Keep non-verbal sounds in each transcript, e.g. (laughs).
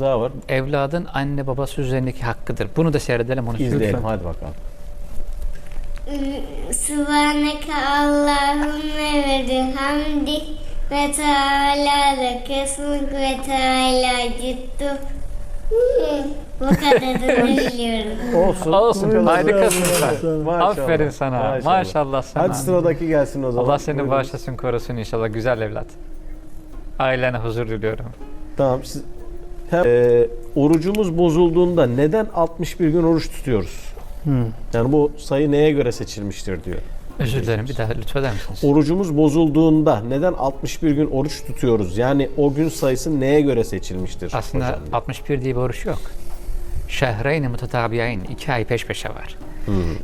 daha var. Evladın anne babası üzerindeki hakkıdır. Bunu da seyredelim onu İzleyelim lütfen. hadi bakalım. Subhaneke Allahümme ve bihamdik ve Teala ve kesmik ve Teala ciddu. Bu kadarını (laughs) biliyorum. Olsun. Olsun. Harikasın sen. Maşallah. Aferin sana. Maşallah, sana. Hadi sıradaki gelsin o zaman. Allah seni Buyurun. bağışlasın korusun inşallah. Güzel evlat. Ailene huzur diliyorum. Tamam. Siz, Hem, e, orucumuz bozulduğunda neden 61 gün oruç tutuyoruz? Hmm. Yani bu sayı neye göre seçilmiştir diyor. Özür dilerim bir daha lütfeder misiniz? Orucumuz bozulduğunda neden 61 gün oruç tutuyoruz? Yani o gün sayısı neye göre seçilmiştir? Aslında hocam? 61 diye bir oruç yok. Şehreyn mutatabiyeyn. iki ay peş peşe var.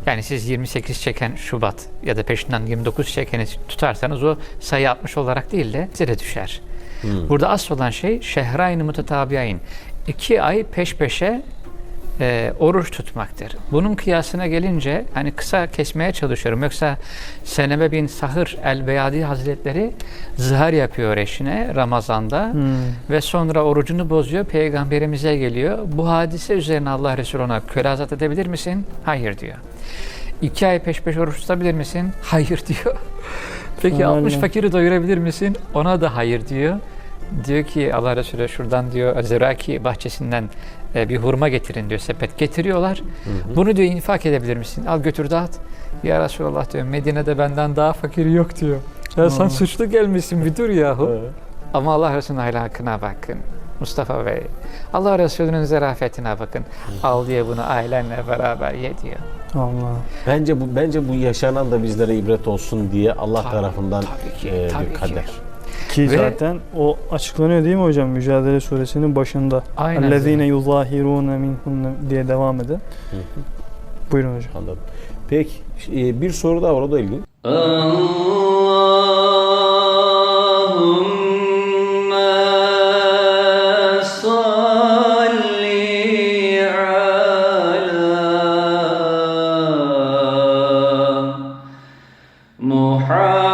Yani siz 28 çeken Şubat ya da peşinden 29 çekeni tutarsanız o sayı 60 olarak değil de size düşer. Burada asıl olan şey şehrayn mutatabiyeyn. iki ay peş peşe e, oruç tutmaktır. Bunun kıyasına gelince hani kısa kesmeye çalışıyorum. Yoksa Senebe bin Sahır el-Beyadi Hazretleri zihar yapıyor eşine Ramazan'da ve sonra orucunu bozuyor. Peygamberimize geliyor. Bu hadise üzerine Allah Resulü ona köle azat edebilir misin? Hayır diyor. İki ay peş peşe oruç tutabilir misin? Hayır (laughs) diyor. Peki Aynen. 60 fakiri doyurabilir misin? Ona da hayır diyor. Diyor ki Allah Resulü şuradan diyor Zeraki bahçesinden e, bir hurma getirin diyor sepet getiriyorlar. Bunu diyor infak edebilir misin? Al götür dağıt. Ya Resulallah diyor Medine'de benden daha fakiri yok diyor. Ya sen Aa. suçlu gelmişsin bir dur yahu. Ama Allah Resulü'nün ahlakına bakın. Mustafa Bey. Allah Resulü'nün zarafetine bakın. Al diye bunu ailenle beraber ye diyor. Allah. Bence bu bence bu yaşanan da bizlere ibret olsun diye Allah Tabii, tarafından tabii ki, e, tabii bir ki. kader. Ki Ve- zaten o açıklanıyor değil mi hocam Mücadele Suresinin başında. Aynen. اَلَّذ۪ينَ يُظَاهِرُونَ مِنْهُنَّ diye devam eden. Hı hı, Buyurun hocam. Anladım. Peki e, bir soru daha var o da ilginç. اللهم صل على محمد